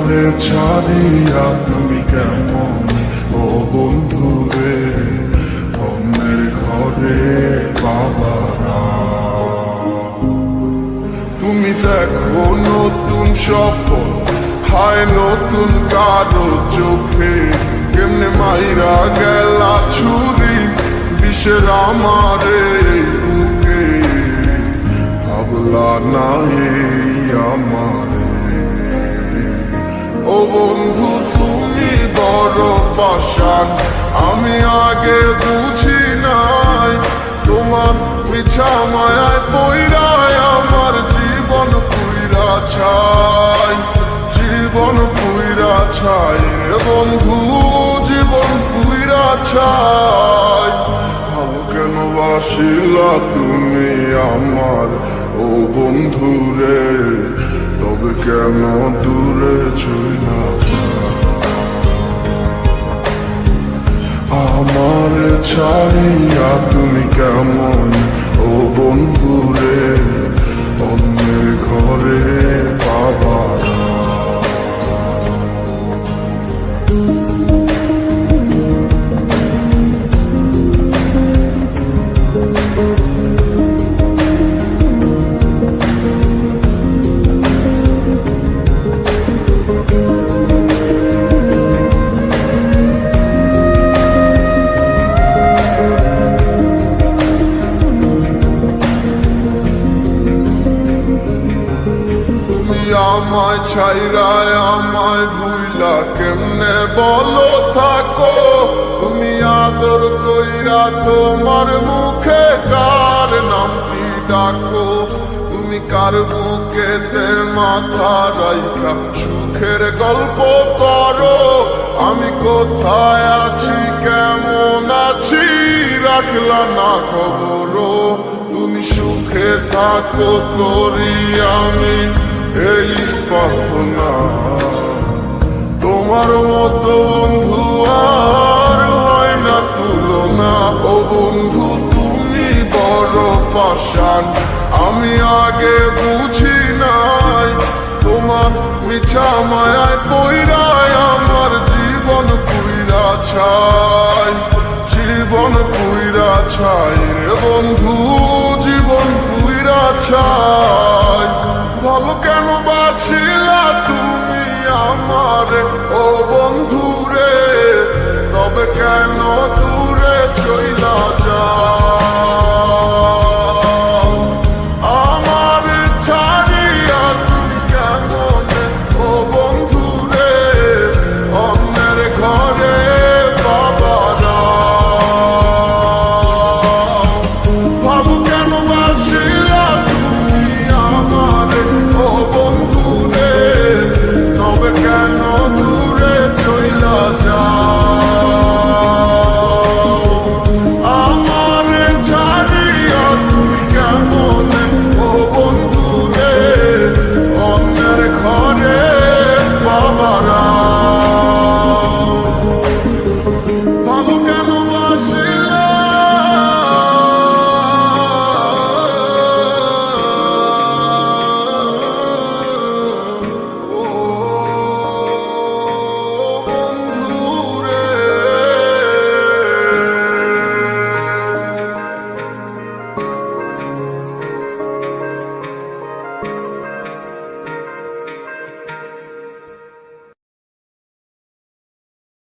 আমারে ছাড়িয়া তুমি কেমন? ও বন্ধু রে, অন্যের ঘরে বাবারা তুমি দেখো নতুন স্বপ্ন, হায় নতুন কারও চোখে। কেমনে মাইরা গেলা ছুরি, বিষের আমারে বুকে। ভাবলা নাই আমারে বন্ধু, তুমি বড় পাশান আমি আগে বুঝি নাই, তোমার মিছা মায়ায় পইরায় আমার জীবন পুইরা ছাই। জীবন পুইরা ছাই রে বন্ধু, জীবন পুইরা ছাই। ভালো কেন বাসিলা তুমি আমার? ও বন্ধু রে কেন দূরে চইলা আমার ছাড়িয়া তুমি কেমন আমায় ছাইরায়, আমায় ভুইলা কেমনে বলো থাকো? তুমি আদর কইরা তোমার মুখে কার নামটি ডাকো? তুমি কার বুকেতে মাথা রাইখা? সুখের গল্প করো, আমি কোথায় আছি, কেমন আছি? রাখলা না খবরও। তুমি সুখে থাকো করি আমি এই প্রার্থনা। তোমার মতো বন্ধু আর হয় না তুলনা। ও বন্ধু, তুমি বড় পাশান আমি আগে বুঝি নাই, তোমার মিছা মায়ায় পইরায় আমার জীবন কুইরা ছাই। জীবন কুইরা ছাই রে বন্ধু, জীবন পুইরা ছাই। ও বন্ধুরে তবে কেন দূরে চইলা যায়?